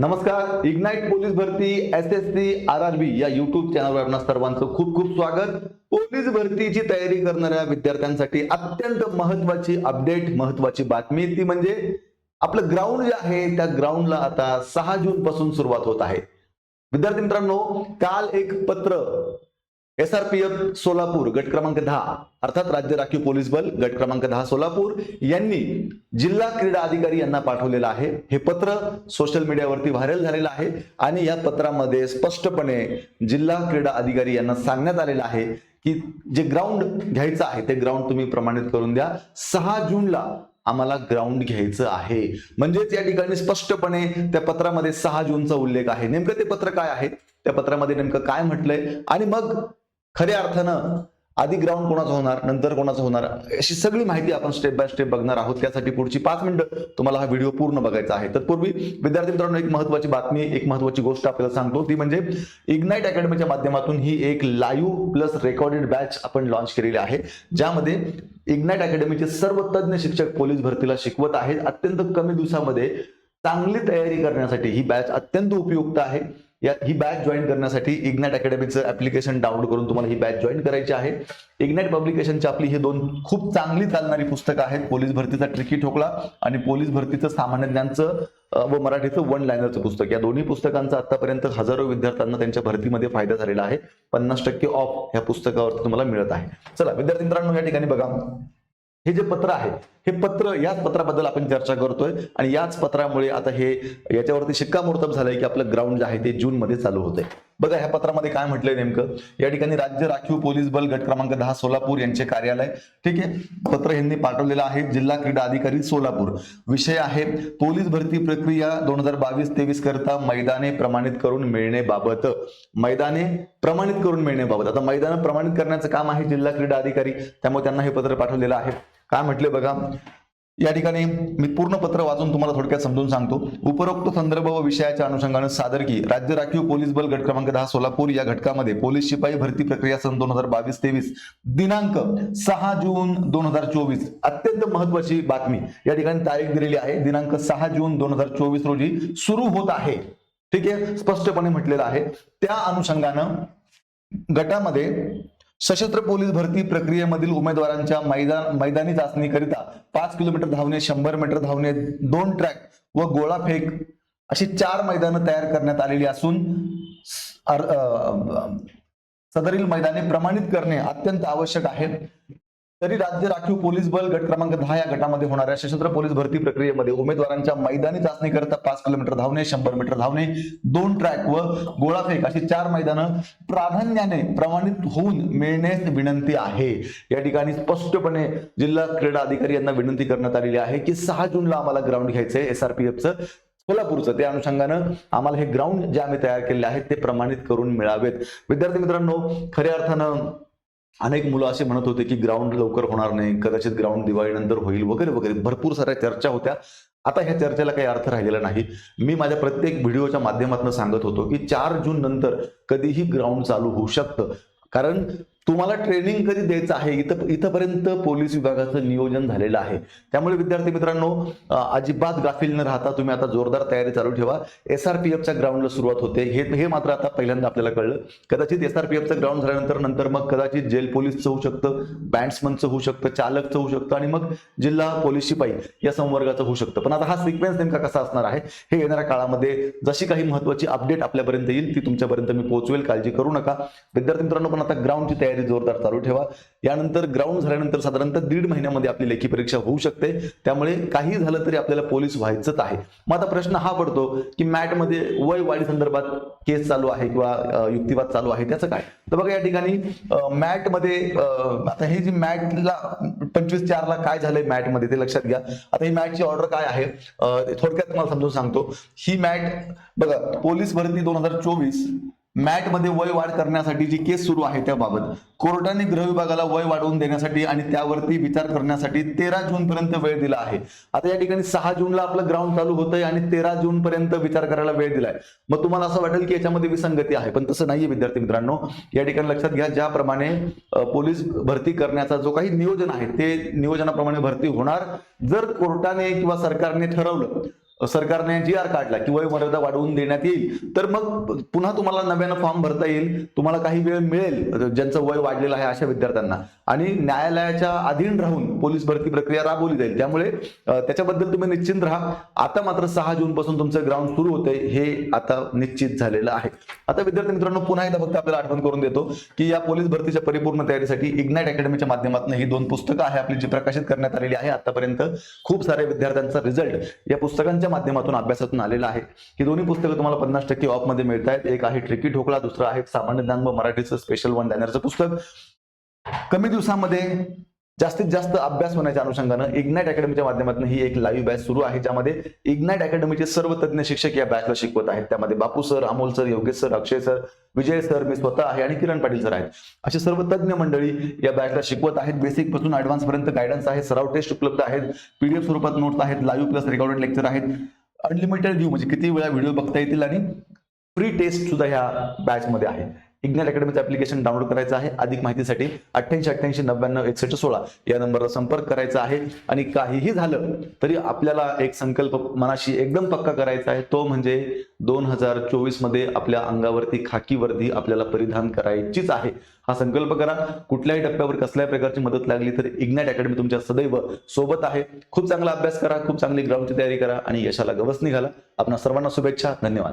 नमस्कार ignite police भरती S S C R R B या युट्यूब चॅनलवर आपणा सर्वांचं खूप खूप स्वागत. पोलीस भरतीची तयारी करणाऱ्या विद्यार्थ्यांसाठी अत्यंत महत्वाची अपडेट महत्वाची बातमी. ती म्हणजे आपलं ग्राउंड जे आहे त्या ग्राउंडला आता सहा जून पासून सुरुवात होत आहे. विद्यार्थी मित्रांनो काल एक पत्र S R P F Solapur गट क्रमांक दहा. अर्थात राज्य राखीव पोलीस बल गट क्रमांक दहा सोलापूर. यांनी जिल्हा क्रीडा अधिकारी यांना पाठवलेलं आहे. हे पत्र सोशल मीडियावरती व्हायरल झालेलं आहे आणि या पत्रामध्ये स्पष्टपणे जिल्हा क्रीडा अधिकारी यांना सांगण्यात आलेलं आहे की जे ग्राउंड घ्यायचं आहे ते ग्राउंड तुम्ही प्रमाणित करून द्या. सहा जूनला आम्हाला ग्राउंड घ्यायचं आहे. म्हणजेच या ठिकाणी स्पष्टपणे त्या पत्रामध्ये सहा जूनचा उल्लेख आहे. नेमकं ते पत्र काय आहे? त्या पत्रामध्ये नेमकं काय म्हटलंय? आणि मग खऱ्या अर्थानं आधी ग्राउंड कोणाचं होणार नंतर कोणाचं होणार? अशी सगळी माहिती आपण स्टेप बाय स्टेप बघणार आहोत. त्यासाठी पुढची पाच मिनिटं तुम्हाला हा व्हिडिओ पूर्ण बघायचा आहे. तत्पूर्वी विद्यार्थी मित्रांनो एक महत्वाची बातमी एक महत्वाची गोष्ट आपल्याला सांगतो. ती म्हणजे इग्नाइट अकॅडमीच्या माध्यमातून ही एक लाईव्ह प्लस रेकॉर्डेड बॅच आपण लॉन्च केलेली आहे. ज्यामध्ये इग्नाइट अकॅडमीचे सर्व तज्ज्ञ शिक्षक पोलीस भरतीला शिकवत आहेत. अत्यंत कमी दिवसामध्ये चांगली तयारी करण्यासाठी ही बॅच अत्यंत उपयुक्त आहे. या ही बॅच जॉईन करण्यासाठी इग्नॅट अकॅडमीचं ऍप्लिकेशन डाउनलोड करून तुम्हाला ही बॅच जॉईन करायची आहे. इग्नॅट पब्लिकेशनची आपली ही दोन खूप चांगली चालणारी पुस्तकं आहेत. पोलीस भरतीचा ट्रिकी ठोकळा आणि पोलीस भरतीचं सामान्य ज्ञानचं व मराठीचं वन लायनरचं पुस्तक. या दोन्ही पुस्तकांचा आतापर्यंत हजारो विद्यार्थ्यांना त्यांच्या भरतीमध्ये फायदा झालेला आहे. पन्नास टक्के ऑफ या पुस्तकावरती तुम्हाला मिळत आहे. चला विद्यार्थी मित्रांनो या ठिकाणी बघा. हे जे पत्र आहे हे पत्र याच पत्राबद्दल आपण चर्चा करतोय. आणि याच पत्रामुळे आता हे याच्यावरती शिक्कामोर्तब झालंय की आपलं ग्राउंड जे आहे ते जून मध्ये चालू होतंय. बघा ह्या पत्रामध्ये काय म्हटलंय नेमकं? या ठिकाणी राज्य राखीव पोलीस बल गट क्रमांक दहा सोलापूर यांचे कार्यालय. ठीक आहे? पत्र यांनी पाठवलेलं आहे जिल्हा क्रीडा अधिकारी सोलापूर. विषय आहे पोलीस भरती प्रक्रिया दोन हजार बावीस तेवीस करता मैदाने प्रमाणित करून मिळणेबाबत मैदाने प्रमाणित करून मिळण्याबाबत आता मैदान प्रमाणित करण्याचं काम आहे जिल्हा क्रीडा अधिकारी त्यामुळे त्यांना हे पत्र पाठवलेलं आहे. काय म्हटले बघा? या ठिकाणी मी पूर्ण पत्र वाचून तुम्हाला थोडक्यात समजून सांगतो. उपरोक्त संदर्भ व विषयाच्या अनुषंगाने सादर की राज्य राखीव पोलीस बल गट क्रमांक दहा सोलापूर या घटकामध्ये पोलीस शिपाई भरती प्रक्रिया सन दोन हजार बावीस तेवीस दिनांक सहा जून दोन हजार चोवीस. अत्यंत महत्वाची बातमी. या ठिकाणी तारीख दिलेली आहे. दिनांक सहा जून दोन हजार चोवीस रोजी सुरू होत आहे. ठीक आहे? स्पष्टपणे म्हटलेलं आहे. त्या अनुषंगानं गटामध्ये सशस्त्र पोलीस भरती प्रक्रियेमधील उमेदवारांच्या मैदान मैदानी चाचणीकरिता पाच किलोमीटर धावणे शंभर मीटर धावणे दोन ट्रॅक व गोळा फेक अशी चार मैदानं तयार करण्यात आलेली असून सदरील मैदाने प्रमाणित करणे अत्यंत आवश्यक आहे. तरी राज्य राखीव पोलीस बल गट क्रमांक दहा या गटामध्ये होणाऱ्या सशस्त्र पोलीस भरती प्रक्रियेमध्ये उमेदवारांच्या मैदानी चाचणी करता पाच किलोमीटर धावणे शंभर मीटर धावणे दोन ट्रॅक व गोळाफेक अशी चार मैदानं प्राधान्याने प्रमाणित होऊन मिळण्यास विनंती आहे. या ठिकाणी स्पष्टपणे जिल्हा क्रीडा अधिकारी यांना विनंती करण्यात आलेली आहे की सहा जूनला आम्हाला ग्राउंड घ्यायचंय एसआरपीएफचं सोलापूरचं. त्या अनुषंगानं आम्हाला हे ग्राउंड जे आम्ही तयार केलेले आहेत ते प्रमाणित करून मिळावेत. विद्यार्थी मित्रांनो खऱ्या अर्थानं अनेक मुलं असे म्हणत होते की ग्राउंड लवकर होणार नाही कदाचित ग्राउंड दिवाळीनंतर होईल वगैरे वगैरे. भरपूर साऱ्या चर्चा होत्या. आता ह्या चर्चेला काही अर्थ राहिलेला नाही. मी माझ्या प्रत्येक व्हिडिओच्या माध्यमातून सांगत होतो की चार जून नंतर कधीही ग्राउंड चालू होऊ शकतं. कारण तुम्हाला ट्रेनिंग कधी द्यायचं आहे? इथं इथंपर्यंत पोलीस विभागाचं नियोजन झालेलं आहे. त्यामुळे विद्यार्थी मित्रांनो अजिबात गाफील न राहता तुम्ही आता जोरदार तयारी चालू ठेवा. एस आर पी एफच्या ग्राउंडला सुरुवात होते. हे हे मात्र आता पहिल्यांदा आपल्याला कळलं. कदाचित एस आर पी एफचं ग्राउंड झाल्यानंतर नंतर मग कदाचित जेल पोलीसचं होऊ शकतं बँड्समनचं होऊ शकतं चालकचं होऊ शकतं आणि मग जिल्हा पोलीस शिपाई या संवर्गाचं होऊ शकतं. पण आता हा सिक्वेन्स नेमका कसा असणार आहे हे येणाऱ्या काळामध्ये जशी काही महत्वाची अपडेट आपल्यापर्यंत येईल ती तुमच्यापर्यंत मी पोहोचवेल. काळजी करू नका. विद्यार्थी मित्रांनो पण आता ग्राउंडची तयारी जोरदार चालू ठेवा. यानंतर ग्राउंड झाल्यानंतर साधारणतः दीड महिन्यामध्ये आपली लेखी परीक्षा होऊ शकते. त्यामुळे काही झालं तरी आपल्याला पोलीस व्हायचंच आहे. मग आता प्रश्न हा पडतो की मॅटमध्ये वय वाढी संदर्भात केस चालू आहे किंवा युक्तिवाद चालू आहे त्याचं काय? तर बघा या ठिकाणी मॅटमध्ये आता हे जी मॅटला पंचवीस चारला काय झालंय मॅटमध्ये ते लक्षात घ्या. आता ही मॅटची ऑर्डर काय आहे? थोडक्यात तुम्हाला समजून सांगतो. ही मॅट बघा पोलीस भरती दोन हजार चोवीस मॅटमध्ये वय वाढ करण्यासाठी जी केस सुरू आहे त्याबाबत कोर्टाने गृह विभागाला वय वाढवून देण्यासाठी आणि त्यावरती विचार करण्यासाठी तेरा जून पर्यंत वेळ दिला आहे. आता या ठिकाणी सहा जूनला आपलं ग्राउंड चालू होतंय आणि तेरा जून पर्यंत विचार करायला वेळ दिलाय. मग तुम्हाला असं वाटेल की याच्यामध्ये विसंगती आहे पण तसं नाहीये विद्यार्थी मित्रांनो. या ठिकाणी लक्षात घ्या ज्याप्रमाणे पोलीस भरती करण्याचा जो काही नियोजन आहे ते नियोजनाप्रमाणे भरती होणार. जर कोर्टाने किंवा सरकारने ठरवलं सरकारने जी आर काढला की वय मर्यादा वाढवून देण्यात येईल. तर मग पुन्हा तुम्हाला नव्यानं फॉर्म भरता येईल. तुम्हाला काही वेळ मिळेल. ज्यांचं वय वाढलेलं आहे अशा विद्यार्थ्यांना. आणि न्यायालयाच्या अधीन राहून पोलीस भरती प्रक्रिया राबवली जाईल. त्यामुळे त्याच्याबद्दल तुम्ही निश्चिंत राहा. आता मात्र सहा जून पासून तुमचं ग्राउंड सुरू होतंय. हे आता निश्चित झालेलं आहे. आता विद्यार्थी मित्रांनो पुन्हा एकदा फक्त आपल्याला आठवण करून देतो की या पोलीस भरतीच्या परिपूर्ण तयारीसाठी इग्नाइट अकॅडमीच्या माध्यमातून ही दोन पुस्तकं आहे आपली जी प्रकाशित करण्यात आलेली आहे आतापर्यंत. खूप साऱ्या विद्यार्थ्यांचा रिझल्ट या पुस्तकांच्या माध्यमातून अभ्यासातून आलेला आहे. ही दोन्ही पुस्तकं तुम्हाला पन्नास टक्के ऑफमध्ये मिळत आहेत एक आहे ट्रिकी ठोकळा दुसरं आहे सामान्य ज्ञान व मराठीचं स्पेशल वन लॅनरचं पुस्तक. कमी दिवसामध्ये जास्तीत जास्त अभ्यास होण्याच्या अनुषंगानं इग्नाइट अकॅडमीच्या माध्यमातून ही एक लाईव्ह बॅच सुरू आहे ज्यामध्ये इग्नाइट अकॅडमीचे सर्व तज्ज्ञ शिक्षक या बॅचला शिकवत आहेत. त्यामध्ये Bapu sir Amol sir Yogesh sir Akshay sir Vijay sir मी स्वतः आहे आणि किरण पाटील सर आहेत. असे सर्व तज्ज्ञ मंडळी या बॅचला शिकवत आहेत. बेसिकपासून ऍडव्हान्स पर्यंत गायडन्स आहे सराव टेस्ट उपलब्ध आहेत पीडीएफ स्वरूपात नोट्स आहेत लाईव्ह प्लस रेकॉर्डेड लेक्चर आहेत. अनलिमिटेड व्ह्यू म्हणजे किती वेळा व्हिडिओ बघता येतील आणि फ्री टेस्ट सुद्धा ह्या बॅच मध्ये आहे. इग्नॅल अकॅडमीचं ऍप्लिकेशन डाउनलोड करायचं आहे. अधिक माहितीसाठी अठ्ठ्याऐंशी अठ्ठ्याऐंशी नव्याण्णव एकसष्ट सोळा या नंबरला संपर्क करायचा आहे. आणि काहीही झालं तरी आपल्याला एक संकल्प मनाशी एकदम पक्का करायचा आहे. तो म्हणजे दोन हजार चोवीसमध्ये आपल्या अंगावरती खाकी वर्दी आपल्याला परिधान करायचीच आहे. हा संकल्प करा. कुठल्याही टप्प्यावर कसल्याही प्रकारची मदत लागली तर इग्नाइट अकॅडमी तुमच्या सदैव सोबत आहे. खूप चांगला अभ्यास करा. खूप चांगली ग्राउंडची तयारी करा आणि यशाला गवसणी घाला. आपणा सर्वांना शुभेच्छा. धन्यवाद.